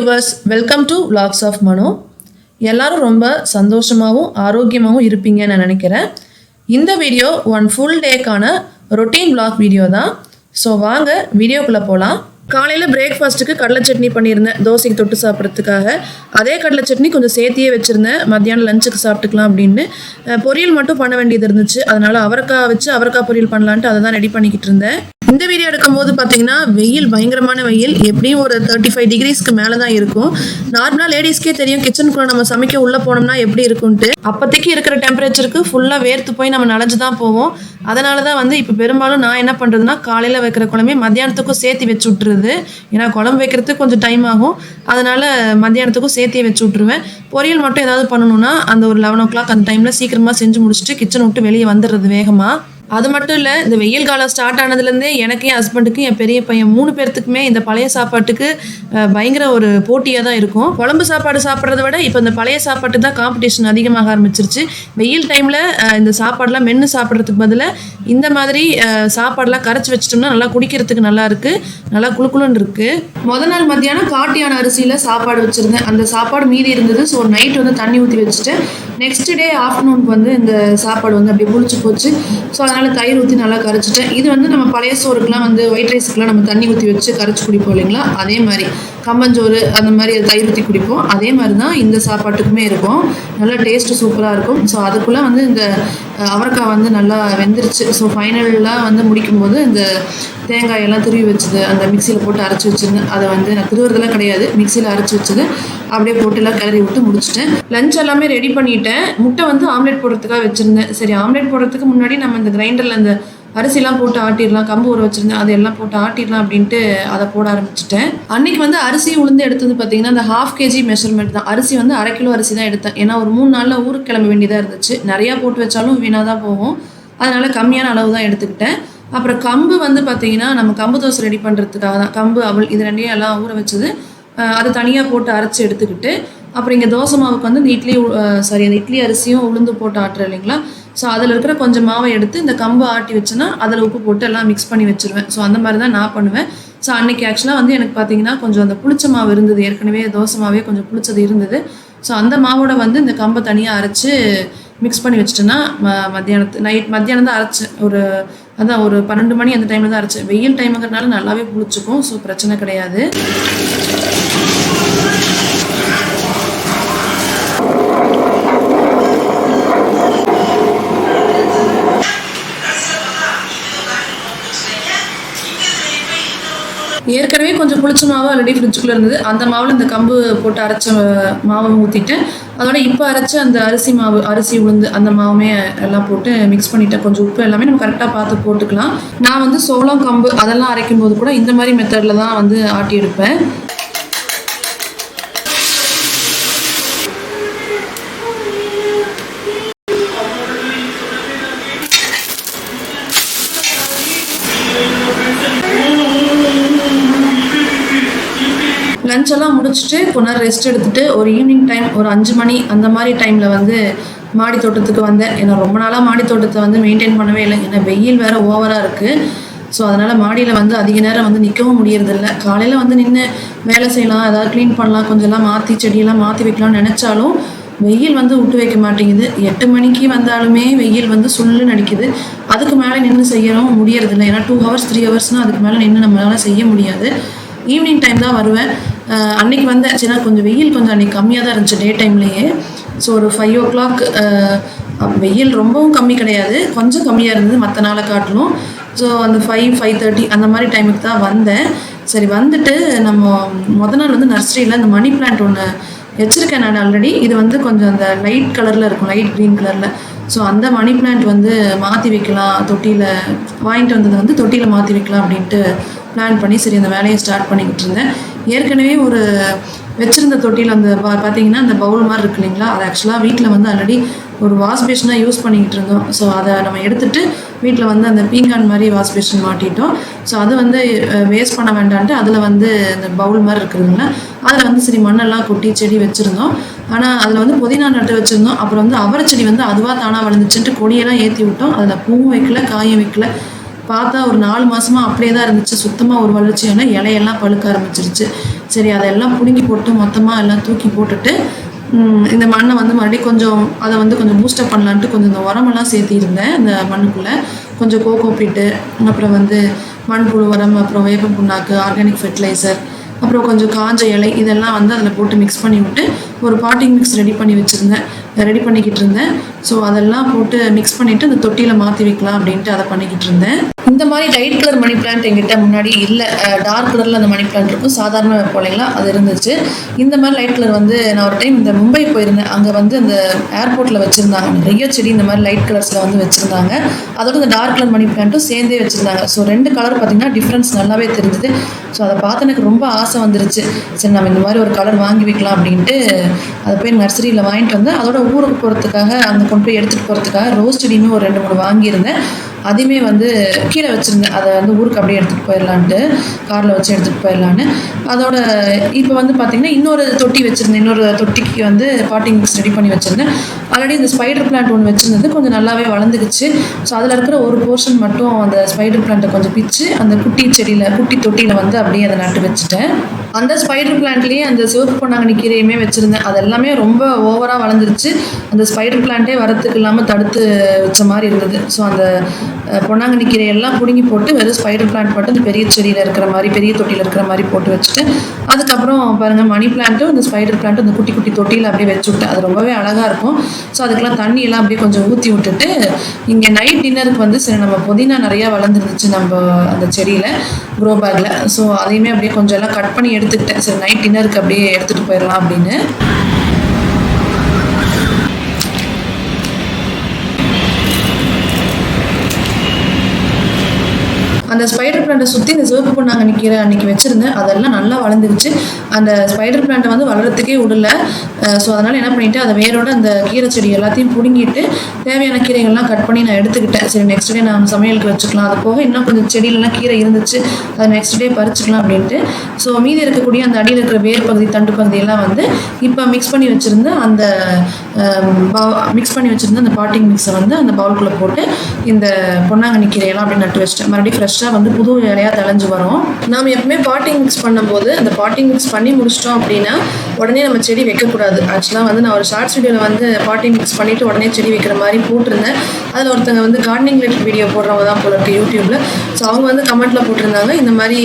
Viewers welcome to vlogs of Mano எல்லாரும் ரொம்ப சந்தோஷமாகவும் ஆரோக்கியமாகவும் இருப்பீங்கன்னு நான் நினைக்கிறேன். இந்த வீடியோ ஒன் ஃபுல் டேக்கான ரொட்டீன் விளாக் வீடியோ தான். ஸோ வாங்க வீடியோக்குள்ளே போகலாம் காலையில் பிரேக்ஃபாஸ்ட்டுக்கு கடலை சட்னி பண்ணியிருந்தேன். தோசைக்கு தொட்டு சாப்பிட்றதுக்காக. அதே கடலை சட்னி கொஞ்சம் சேர்த்தியே வச்சுருந்தேன். மத்தியானம் லஞ்சுக்கு சாப்பிட்டுக்கலாம் அப்படின்னு. பொரியல் மட்டும் பண்ண வேண்டியது இருந்துச்சு. அதனால் அவரைக்காய் வச்சு அவரைக்காய் பொரியல் பண்ணலான்ட்டு அதை தான் ரெடி பண்ணிக்கிட்டு இருந்தேன். இந்த வீடியோ எடுக்கும்போது பார்த்தீங்கன்னா வெயில் பயங்கரமான வெயில். எப்படியும் ஒரு தேர்ட்டி ஃபைவ் டிகிரிஸ்க்கு மேலே தான் இருக்கும் நார்மலாக லேடிஸ்க்கே தெரியும் கிச்சனுக்குள்ள நம்ம சமைக்க உள்ளே போனோம்னா எப்படி இருக்கும்ட்டு அப்போதைக்கு இருக்கிற டெம்பரேச்சருக்கு ஃபுல்லாக வேர்த்து போய் நம்ம நனைஞ்சு தான் போவோம். அதனால தான் வந்து இப்போ பெரும்பாலும் நான் என்ன பண்ணுறதுன்னா காலையில் வைக்கிற குழம்பே மத்தியானத்துக்கும் சேர்த்து வச்சு விட்டுருது ஏன்னா குழம்பு வைக்கிறதுக்கு கொஞ்சம் டைம் ஆகும். அதனால் மத்தியானத்துக்கும் சேர்த்தே வச்சு விட்ருவேன் பொரியல் மட்டும் ஏதாவது பண்ணணும்னா அந்த ஒரு லெவன் ஓ கிளாக் அந்த டைமில் சீக்கிரமாக செஞ்சு முடிச்சுட்டு கிச்சன் விட்டு வெளியே வந்துடுறது வேகமாக அது மட்டும் இல்லை இந்த வெயில் காலம் ஸ்டார்ட் ஆனதுலேருந்தே எனக்கு என் ஹஸ்பண்டுக்கும் என் பெரிய பையன் மூணு பேர்த்துக்குமே இந்த பழைய சாப்பாட்டுக்கு பயங்கர ஒரு போட்டியாக தான் இருக்கும். குழம்பு சாப்பாடு சாப்பிட்றத விட இப்போ இந்த பழைய சாப்பாட்டு தான் காம்படிஷன் அதிகமாக ஆரம்பிச்சிருச்சு. வெயில் டைமில் இந்த சாப்பாடெலாம் மென்று சாப்பிட்றதுக்கு பதிலாக இந்த மாதிரி சாப்பாடெலாம் கரைச்சி வச்சிட்டோம்னா நல்லா குடிக்கிறதுக்கு நல்லா இருக்குது நல்லா குழுக்குழுன்னு இருக்குது முத நாள் மத்தியானம் காட்டியான அரிசியில் சாப்பாடு வச்சுருந்தேன். அந்த சாப்பாடு மீதி இருந்தது ஸோ நைட் வந்து தண்ணி ஊற்றி வச்சுட்டு நெக்ஸ்ட் டே ஆஃப்டர்நூனுக்கு வந்து இந்த சாப்பாடு வந்து அப்படியே புளிச்சு போச்சு. ஸோ அதனால் தயிர் ஊற்றி நல்லா கரைச்சிட்டேன். இது வந்து நம்ம பழைய சோறுக்கெலாம் வந்து ஒயிட் ரைஸ்க்குலாம் நம்ம தண்ணி ஊற்றி வச்சு கரைச்சி குடிப்போம் இல்லைங்களா? அதே மாதிரி. கம்பஞ்சோறு அந்த மாதிரி தயிர் ஊற்றி குடிப்போம். அதே மாதிரி தான் இந்த சாப்பாட்டுக்குமே இருக்கும். நல்லா டேஸ்ட்டு சூப்பராக இருக்கும். ஸோ அதுக்குள்ளே வந்து இந்த அவரைக்காய் வந்து நல்லா வெந்துருச்சு. ஸோ ஃபைனலாக வந்து முடிக்கும்போது இந்த தேங்காய் எல்லாம் துருவி வச்சது அந்த மிக்சியில் போட்டு அரைச்சி வச்சிருந்தேன் அதை வந்து நான் திருவுறதுலாம் கிடையாது. மிக்சியில் அரைச்சி வச்சது. அப்படியே போட்டு எல்லாம் கிளறி விட்டு முடிச்சிட்டேன். லஞ்ச் எல்லாமே ரெடி பண்ணிட்டேன். முட்டை வந்து ஆம்லெட் போடுறதுக்காக வச்சுருந்தேன். சரி ஆம்லெட் போடுறதுக்கு முன்னாடி நம்ம இந்த கிரைண்டரில் அந்த அரிசிலாம் போட்டு ஆட்டிடலாம் கம்பு ஊற வச்சுருந்தேன் அதெல்லாம் போட்டு ஆட்டிடலாம் அப்படின்ட்டு அதை போட ஆரம்பிச்சிட்டேன். அன்னைக்கு வந்து அரிசி உளுந்து எடுத்தது பார்த்தீங்கன்னா அந்த ஹாஃப் கேஜி மெஷர்மெண்ட் தான். அரிசி வந்து அரை கிலோ அரிசி தான் எடுத்தேன். ஏன்னா ஒரு மூணு நாளில் ஊருக்கு கிளம்ப வேண்டியதாக இருந்துச்சு. நிறையா போட்டு வச்சாலும் வீணாக தான் போகும். அதனால் கம்மியான அளவு தான் எடுத்துக்கிட்டேன். அப்புறம் கம்பு வந்து பார்த்தீங்கன்னா நம்ம கம்பு தோசை ரெடி பண்ணுறதுக்காக தான். கம்பு அவல் இது ரெண்டையும் எல்லாம் ஊற வச்சது. அதை தனியாக போட்டு அரைச்சி எடுத்துக்கிட்டு அப்புறம் இங்கே தோசை மாவுக்கு வந்து இந்த இட்லி சாரி அந்த இட்லி அரிசியும் உளுந்து போட்டு ஆட்டுறேன் இல்லைங்களா? ஸோ அதில் இருக்கிற கொஞ்சம் மாவை எடுத்து இந்த கம்பு ஆட்டி வச்சுன்னா அதில் உப்பு போட்டு எல்லாம் மிக்ஸ் பண்ணி வச்சுருவேன். ஸோ அந்த மாதிரி தான் நான் பண்ணுவேன். ஸோ அன்றைக்கி ஆக்சுவலாக வந்து எனக்கு பார்த்தீங்கன்னா கொஞ்சம் அந்த புளிச்ச மாவு இருந்தது. ஏற்கனவே தோசை மாவே கொஞ்சம் புளிச்சது இருந்தது. ஸோ அந்த மாவோட வந்து இந்த கம்பை தனியாக அரைச்சி மிக்ஸ் பண்ணி வச்சிட்டேன்னா ம மத்தியானத்து நைட் மத்தியானம் தான் அரைச்சேன் ஒரு அதான் ஒரு பன்னெண்டு மணி அந்த டைமில் தான் அரைச்சேன். வெயில் டைமுங்கிறதுனால நல்லாவே புளிச்சுக்கும். ஸோ பிரச்சனை கிடையாது. ஏற்கனவே கொஞ்சம் புளிச்ச மாவு ஆல்ரெடி ஃப்ரிட்ஜுக்குள்ளே இருந்தது. அந்த மாவில் இந்த கம்பு போட்டு அரைச்ச மாவை ஊற்றிட்டு அதோட இப்போ அரைச்ச அந்த அரிசி மாவு அரிசி உளுந்து அந்த மாவுமே எல்லாம் போட்டு மிக்ஸ் பண்ணிட்டேன். கொஞ்சம் உப்பு எல்லாமே நம்ம கரெக்டாக பார்த்து போட்டுக்கலாம். நான் வந்து சோளம் கம்பு அதெல்லாம் அரைக்கும் போது கூட இந்த மாதிரி மெத்தடில் தான் வந்து ஆட்டி எடுப்பேன். லஞ்ச் எல்லாம் முடிச்சுட்டு கொஞ்ச நேரம் ரெஸ்ட் எடுத்துட்டு ஒரு ஈவினிங் டைம் ஒரு அஞ்சு மணி அந்த மாதிரி டைமில் வந்து மாடி தோட்டத்துக்கு வந்தேன். ஏன்னா ரொம்ப நாளாக மாடி தோட்டத்தை வந்து மெயின்டைன் பண்ணவே இல்லை. ஏன்னா வெயில் வேறு ஓவராக இருக்குது ஸோ அதனால் மாடியில் வந்து அதிக நேரம் வந்து நிற்கவும் முடியறதில்ல. காலையில் வந்து நின்று வேலை செய்யலாம் ஏதாவது க்ளீன் பண்ணலாம் கொஞ்சம் எல்லாம் மாற்றி செடியெல்லாம் மாற்றி வைக்கலாம்னு நினச்சாலும் வெயில் வந்து விட்டு வைக்க மாட்டேங்குது. எட்டு மணிக்கு வந்தாலுமே வெயில் வந்து சுள்ளுன்னு நடிக்குது அதுக்கு மேலே நின்று செய்யவும் முடியறதில்ல. ஏன்னா டூ ஹவர்ஸ் த்ரீ ஹவர்ஸ்னால் அதுக்கு மேலே நின்று நம்மளால் செய்ய முடியாது. ஈவினிங் டைம் தான் வருவேன். அன்னைக்கு வந்தேன் ஏன்னா கொஞ்சம் வெயில் கொஞ்சம் அன்னைக்கு கம்மியாக தான் இருந்துச்சு டே டைம்லேயே ஸோ ஒரு ஃபைவ் ஓ கிளாக் வெயில் ரொம்பவும் கம்மி கிடையாது. கொஞ்சம் கம்மியாக இருந்தது மற்ற நாளை காட்டிலும். ஸோ அந்த ஃபைவ் ஃபைவ் தேர்ட்டி அந்த மாதிரி டைமுக்கு தான் வந்தேன். சரி வந்துட்டு நம்ம முத நாள் வந்து நர்சரியில் அந்த மணி பிளான்ட் ஒன்று வச்சுருக்கேன் நான் ஆல்ரெடி இது வந்து கொஞ்சம் அந்த லைட் கலரில் இருக்கும் லைட் க்ரீன் கலரில் ஸோ அந்த மணி பிளான்ட் வந்து மாற்றி வைக்கலாம் தொட்டியில் வாங்கிட்டு வந்ததை வந்து தொட்டியில் மாற்றி வைக்கலாம் அப்படின்ட்டு பிளான் பண்ணி சரி அந்த வேலையை ஸ்டார்ட் பண்ணிக்கிட்டு இருந்தேன். ஏற்கனவே ஒரு வச்சுருந்த தொட்டியில் அந்த பா பார்த்தீங்கன்னா அந்த பவுல் மாதிரி இருக்கு இல்லைங்களா? அது ஆக்சுவலாக வீட்டில் வந்து ஆல்ரெடி ஒரு வாஷ் பேஷனாக யூஸ் பண்ணிக்கிட்டு இருந்தோம். ஸோ அதை நம்ம எடுத்துட்டு வீட்டில் வந்து அந்த பீங்கான் மாதிரி வாஷ் பேஷன் மாட்டிட்டோம். ஸோ அது வந்து வேஸ்ட் பண்ண வேண்டான்ட்டு அதில் வந்து அந்த பவுல் மாதிரி இருக்குதுங்களா அதில் வந்து சரி மண்ணெல்லாம் கொட்டி செடி வச்சுருந்தோம். ஆனால் அதில் வந்து புதினா நட்டு வச்சுருந்தோம். அப்புறம் வந்து அவரை செடி வந்து அதுவாக தானாக வளர்ந்துச்சுன்ட்டு கொடியெல்லாம் ஏற்றி விட்டோம். அதில் பூவும் வைக்கல காயும் வைக்கல. பார்த்தா ஒரு நாலு மாசமா அப்படியே தான் இருந்துச்சு. சுத்தமாக ஒரு வளர்ச்சியான இலையெல்லாம் பழுக்க ஆரம்பிச்சிருச்சு. சரி அதெல்லாம் பிடுங்கி போட்டு மொத்தமாக எல்லாம் தூக்கி போட்டுட்டு இந்த மண்ணை வந்து மறுபடியும் கொஞ்சம் அதை வந்து கொஞ்சம் பூஸ்டப் பண்ணலான்ட்டு கொஞ்சம் இந்த உரமெல்லாம் சேர்த்திருந்தேன். அந்த மண்ணுக்குள்ளே கொஞ்சம் கோகோ பீட்டு அப்புறம் வந்து மண்புழு உரம் அப்புறம் வேப்ப புண்ணாக்கு ஆர்கானிக் ஃபெர்டிலைசர் அப்புறம் கொஞ்சம் காஞ்ச இலை இதெல்லாம் வந்து அதில் போட்டு மிக்ஸ் பண்ணி விட்டு ஒரு பாட்டிங் மிக்ஸ் ரெடி பண்ணி வச்சுருந்தேன். ரெடி பண்ணிக்கிட்டு இருந்தேன். ஸோ அதெல்லாம் போட்டு மிக்ஸ் பண்ணிவிட்டு அந்த தொட்டியில் மாற்றி வைக்கலாம் அப்படின்ட்டு அதை பண்ணிக்கிட்டு இருந்தேன். இந்த மாதிரி லைட் கலர் மணி பிளான்ட் எங்கிட்ட முன்னாடி இல்லை. டார்க் கலரில் அந்த மணி பிளான்ட் இருக்கும். சாதாரண போலங்களா அது இருந்துச்சு. இந்த மாதிரி லைட் கலர் வந்து நான் ஒரு டைம் இந்த மும்பை போயிருந்தேன். அங்கே வந்து அந்த ஏர்போர்ட்டில் வச்சுருந்தாங்க. நிறைய செடி இந்த மாதிரி லைட் கலர்ஸில் வந்து வச்சுருந்தாங்க. அதோட இந்த டார்க் கலர் மணி பிளான்ட்டும் சேர்ந்தே வச்சுருந்தாங்க. ஸோ ரெண்டு கலர் பார்த்திங்கன்னா டிஃப்ரென்ஸ் நல்லாவே தெரிஞ்சுது. ஸோ அதை பார்த்து எனக்கு ரொம்ப ஆசை வந்துருச்சு. சரி நம்ம இந்த மாதிரி ஒரு கலர் வாங்கி வைக்கலாம் அப்படின்ட்டு அதை போய் நர்சரியில் வாங்கிட்டு வந்து அதோட ஊருக்கு போகிறதுக்காக அந்த கொண்டு போய் எடுத்துகிட்டு போகிறதுக்காக ரோஸ்டடின்னு ஒரு ரெண்டு மூணு வாங்கியிருந்தேன். அதையுமே வந்து கீழே வச்சுருந்தேன் அதை வந்து ஊருக்கு அப்படியே எடுத்துகிட்டு போயிடலான்ட்டு காரில் வச்சு எடுத்துகிட்டு போயிடலான்னு. அதோட இப்போ வந்து பார்த்திங்கன்னா இன்னொரு தொட்டி வச்சுருந்தேன். இன்னொரு தொட்டிக்கு வந்து பாட்டிங் மிக்ஸ் ரெடி பண்ணி வச்சுருந்தேன். ஆல்ரெடி இந்த ஸ்பைடர் பிளான்ட் ஒன்று வச்சுருந்தது. கொஞ்சம் நல்லாவே வளர்ந்துக்குச்சு. ஸோ அதில் இருக்கிற ஒரு போர்ஷன் மட்டும் அந்த ஸ்பைடர் பிளான்ட்டை கொஞ்சம் பிச்சு அந்த குட்டி செடியில் குட்டி தொட்டியில் வந்து அப்படியே அதை நட்டு வச்சுட்டேன். அந்த ஸ்பைடர் பிளான்ட்லேயே அந்த சிவப்பு பொன்னாங்கண்ணி கீரையுமே வச்சுருந்தேன். அது எல்லாமே ரொம்ப ஓவராக வளர்ந்துருச்சு. அந்த ஸ்பைடர் பிளான்ட்டே வரத்துக்கு இல்லாமல் தடுத்து வச்ச மாதிரி இருந்தது. ஸோ அந்த பொன்னாங்கண்ணி கீரை எல்லாம் பிடுங்கி போட்டு வெறும் ஸ்பைடர் பிளான்ட் மட்டும் இந்த பெரிய செடியில் இருக்கிற மாதிரி பெரிய தொட்டியில் இருக்கிற மாதிரி போட்டு வச்சுட்டு அதுக்கப்புறம் பாருங்கள் மணி பிளான்ட்டும் இந்த ஸ்பைடர் பிளான்ட்டும் இந்த குட்டி குட்டி தொட்டியில் அப்படியே வச்சு விட்டேன் அது ரொம்பவே அழகாக இருக்கும். ஸோ அதுக்கெல்லாம் தண்ணி எல்லாம் அப்படியே கொஞ்சம் ஊற்றி விட்டுட்டு இங்கே நைட் டின்னருக்கு வந்து சரி நம்ம புதினா நிறையா வளர்ந்துருந்துச்சு நம்ம அந்த செடியில் க்ரோ பேக்கில் ஸோ அதையுமே அப்படியே கொஞ்சம் எல்லாம் கட் பண்ணி எடுத்துக்கிட்டேன். சரி நைட் டின்னருக்கு அப்படியே எடுத்துகிட்டு போயிடலாம் அப்படின்னு. அந்த ஸ்பைடர் பிளான்ட்டை சுற்றி இந்த சிவப்பு பொண்ணாங்கண்ணி கீரை அன்றைக்கி வச்சுருந்தேன். அதெல்லாம் நல்லா வளர்ந்துருச்சு. அந்த ஸ்பைடர் பிளான்ட்டை வந்து வளர்கிறதுக்கே விடல. ஸோ அதனால் என்ன பண்ணிட்டு அதை வேரோட அந்த கீரை செடி எல்லாத்தையும் பிடுங்கிட்டு தேவையான கீரைகள்லாம் கட் பண்ணி நான் எடுத்துக்கிட்டேன். சரி நெக்ஸ்ட் டே நான் சமையலுக்கு வச்சுக்கலாம். அது போக இன்னும் கொஞ்சம் செடியிலலாம் கீரை இருந்துச்சு. அதை நெக்ஸ்ட் டே பறிச்சுக்கலாம் அப்படின்ட்டு. ஸோ மீதி இருக்கக்கூடிய அந்த அடியில் இருக்கிற வேர் பகுதி தண்டு பகுதியெல்லாம் வந்து இப்போ மிக்ஸ் பண்ணி வச்சுருந்த அந்த மிக்ஸ் பண்ணி வச்சுருந்த அந்த பாட்டிங் மிக்ஸை வந்து அந்த பவுலுக்குள்ளே போட்டு இந்த பொன்னாங்கண்ணி கீரையெல்லாம் அப்படி நட்டு வச்சிட்டேன். மறுபடியும் ஃப்ரெஷ்ஷாக வந்து புது நிறையா தெளிஞ்சு வரும். நாம் எப்பவுமே பாட்டிங் மிக்ஸ் பண்ணும்போது அந்த பாட்டிங் மிக்ஸ் பண்ணி முடிச்சிட்டோம் அப்படின்னா உடனே நம்ம செடி வைக்கக்கூடாது. ஆக்சுவலாக வந்து நான் ஒரு ஷார்ட்ஸ் வீடியோவில் வந்து பாட்டிங் மிக்ஸ் பண்ணிவிட்டு உடனே செடி வைக்கிற மாதிரி போட்டிருந்தேன். அதில் ஒருத்தங்க வந்து கார்டனிங் ரிலேட்டட் வீடியோ போடுறவங்க தான் போல இருக்கு யூடியூப்பில் ஸோ அவங்க வந்து கமெண்ட்டில் போட்டிருந்தாங்க இந்த மாதிரி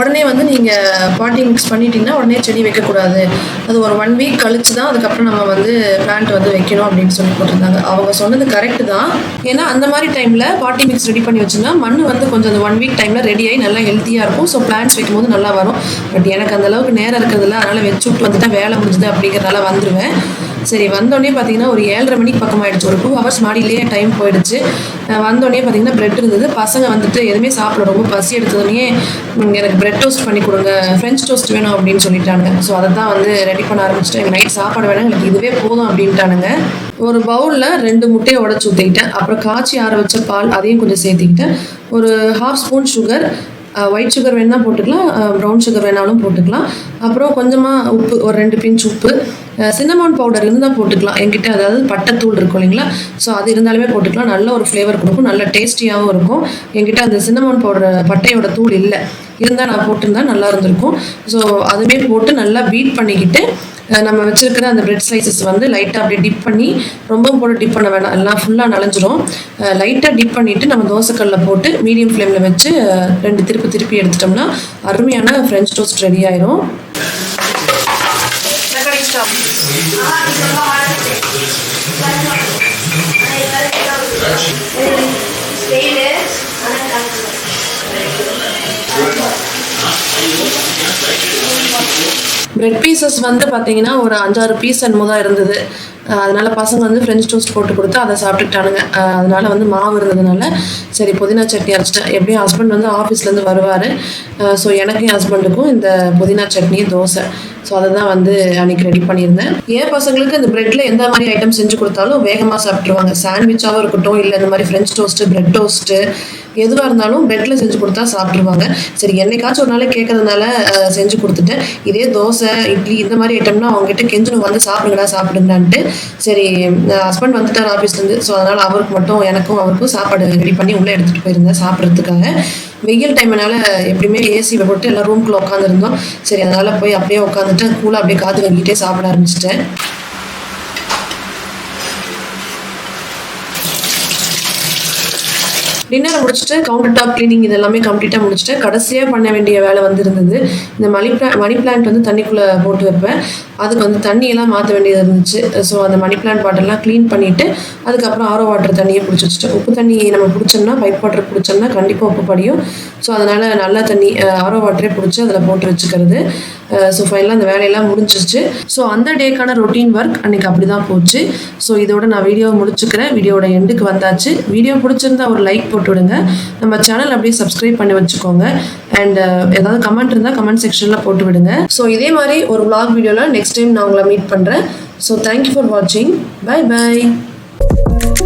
உடனே வந்து நீங்கள் பாட்டிங் மிக்ஸ் பண்ணிட்டீங்கன்னா உடனே செடி வைக்கக்கூடாது. அது ஒரு ஒன் வீக் கழிச்சு தான் அதுக்கப்புறம் நம்ம வந்து பிளான்ட் வந்து வைக்கணும் அப்படின்னு சொல்லி போட்டிருந்தாங்க. அவங்க சொன்னது கரெக்ட் தான். ஏன்னா அந்த மாதிரி டைமில் பாட்டி மிக்ஸ் ரெடி பண்ணி வச்சுன்னா மண் வந்து கொஞ்சம் அந்த ஒன் வீக் டைமில் ரெடி ஆகி நல்லா ஹெல்த்தியாக இருக்கும். ஸோ பிளான்ஸ் வைக்கும்போது நல்லா வரும். பட் எனக்கு அந்த அளவுக்கு நேரம் இருக்கிறதுல அதனால் வச்சு விட்டு வந்துட்டா வேலை முடிஞ்சுது அப்படிங்கிறனால வந்துடுவேன் சரி வந்தோடனே பார்த்தீங்கன்னா ஒரு ஏழரை மணிக்கு பக்கம் ஆயிடுச்சு ஒரு டூ ஹவர்ஸ் மாடியிலேயே டைம் போயிடுச்சு. வந்தோடனே பார்த்தீங்கன்னா பிரெட் இருந்தது. பசங்க வந்துட்டு எதுவுமே சாப்பிட ரொம்ப பசி எடுத்ததுனே எனக்கு பிரெட் டோஸ்ட் பண்ணி கொடுங்க. ஃப்ரெஞ்ச் டோஸ்ட் வேணும் அப்படின்னு சொல்லிட்டாங்க. ஸோ அதை தான் வந்து ரெடி பண்ண ஆரம்பிச்சிட்டேன். எனக்கு நைட் சாப்பாடு வேணாம். எனக்கு இதுவே போதும் அப்படின்ட்டானுங்க. ஒரு பவுலில் ரெண்டு முட்டையை உடச்சி ஊற்றிக்கிட்டேன் அப்புறம் காய்ச்சி ஆற வச்ச பால் அதையும் கொஞ்சம் சேர்த்துக்கிட்டேன். ஒரு half spoon sugar white sugar வேணால் போட்டுக்கலாம் ப்ரௌன் சுகர் வேணாலும் போட்டுக்கலாம். அப்புறம் கொஞ்சமாக உப்பு ஒரு ரெண்டு பிஞ்ச் உப்பு சின்னமான் பவுடர் இருந்தால் போட்டுக்கலாம். என்கிட்ட அதாவது பட்டைத்தூள் இருக்கும் இல்லைங்களா? ஸோ அது இருந்தாலுமே போட்டுக்கலாம். நல்ல ஒரு ஃப்ளேவர் கொடுக்கும் நல்ல டேஸ்டியாகவும் இருக்கும். என்கிட்ட அந்த சின்னமான் பவுடர் பட்டையோட தூள் இல்லை. இருந்தால் நான் போட்டிருந்தா நல்லா இருந்திருக்கும். ஸோ அதுவே போட்டு நல்லா பீட் பண்ணிக்கிட்டு நம்ம வச்சுருக்கிற அந்த பிரெட் ஸ்லைசஸ் வந்து லைட்டாக அப்படியே டிப் பண்ணி ரொம்ப போட்டு டிப் பண்ண வேணாம். எல்லாம் ஃபுல்லாக நனைஞ்சிரும். லைட்டாக டிப் பண்ணிவிட்டு நம்ம தோசைக்கல்லில் போட்டு மீடியம் ஃப்ளேமில் வச்சு ரெண்டு திருப்பி திருப்பி எடுத்துட்டோம்னா அருமையான ஃப்ரெஞ்ச் டோஸ்ட் ரெடி ஆயிரும். பெட் பீசஸ் வந்து பார்த்தீங்கன்னா ஒரு அஞ்சாறு பீஸ் என்னமோ தான் இருந்தது. அதனால பசங்க வந்து ஃப்ரெஞ்ச் டோஸ்ட் போட்டு கொடுத்து அதை சாப்பிட்டுட்டானுங்க அதனால வந்து மாவு இருந்ததுனால சரி புதினா சட்னி அரைச்சிட்டேன். எப்படியும் ஹஸ்பண்ட் வந்து ஆஃபீஸ்லேருந்து வருவார். ஸோ எனக்கும் என் ஹஸ்பண்டுக்கும் இந்த புதினா சட்னி தோசை. ஸோ அதை தான் வந்து அன்னைக்கு ரெடி பண்ணியிருந்தேன். என் பசங்களுக்கு இந்த பிரெட்டில் எந்த மாதிரி ஐட்டம் செஞ்சு கொடுத்தாலும் வேகமாக சாப்பிட்ருவாங்க சாண்ட்விச்சாகவும் இருக்கட்டும் இல்லை இந்த மாதிரி ஃப்ரெஞ்ச் டோஸ்ட்டு பிரெட் டோஸ்ட்டு எதுவாக இருந்தாலும் பெட்டில் செஞ்சு கொடுத்தா சாப்பிட்ருவாங்க சரி என்னைக்காச்சும் ஒரு நாள் கேட்கறதுனால செஞ்சு கொடுத்துட்டேன். இதே தோசை இட்லி இந்த மாதிரி ஐட்டம்னா அவங்ககிட்ட கெஞ்சணும் வந்து சாப்பிடுங்கடா சாப்பிடுங்கடான்ட்டு. சரி ஹஸ்பண்ட் வந்துட்டார் ஆஃபீஸ்லேருந்து ஸோ அதனால் அவருக்கு மட்டும் எனக்கும் அவருக்கும் சாப்பாடு ரெடி பண்ணி உள்ளே எடுத்துகிட்டு போயிருந்தேன் சாப்பிட்றதுக்காக. வெயில் டைம்னால எப்படியுமே ஏசி போட்டு எல்லாம் ரூம்குள்ளே உட்காந்துருந்தோம் சரி அதனால் போய் அப்படியே உட்காந்துட்டு கூலாக அப்படியே காற்று வாங்கிட்டே சாப்பிட ஆரம்பிச்சிட்டேன். டின்னர் முடிச்சுட்டு கவுண்டர் டாப் க்ளீனிங் இதெல்லாமே கம்ப்ளீட்டாக முடிச்சுட்டு கடைசியாக பண்ண வேண்டிய வேலை வந்து இருந்தது. இந்த மணி பிளா மணி பிளான்ட் வந்து தண்ணிக்குள்ளே போட்டு வைப்பேன். அதுக்கு வந்து தண்ணியெல்லாம் மாற்ற வேண்டியது இருந்துச்சு. ஸோ அந்த மணி பிளான்ட் பாட்டெல்லாம் க்ளீன் பண்ணிவிட்டு அதுக்கப்புறம் ஆரோ வாட்டர் தண்ணியை பிடிச்சி வச்சுட்டு உப்பு தண்ணி நம்ம பிடிச்சோம்னா பைப் வாட்டர் பிடிச்சோம்னா கண்டிப்பாக உப்பு படியும். ஸோ அதனால் நல்ல தண்ணி ஆரோ வாட்டரே பிடிச்சி அதில் போட்டு வச்சுக்கிறது. ஸோ ஃபைனலாக அந்த வேலையெல்லாம் முடிஞ்சிருச்சு. ஸோ அந்த டேக்கான ரொட்டீன் ஒர்க் அன்றைக்கி அப்படி தான் போச்சு. ஸோ இதோட நான் வீடியோவை முடிச்சுக்கிறேன். வீடியோட எண்டுக்கு வந்தாச்சு. வீடியோ பிடிச்சிருந்தா ஒரு லைக் போட்டு விடுங்க. நம்ம சேனல் அப்படியே சப்ஸ்கிரைப் பண்ணி வச்சுக்கோங்க. அண்ட் ஏதாவது கமெண்ட் இருந்தால் கமெண்ட் செக்ஷனில் போட்டு விடுங்க. ஸோ இதே மாதிரி ஒரு விளாக் வீடியோவில் நெக்ஸ்ட் டைம் நான் உங்களை மீட் பண்ணுறேன் ஸோ தேங்க்யூ ஃபார் வாட்சிங் பை பை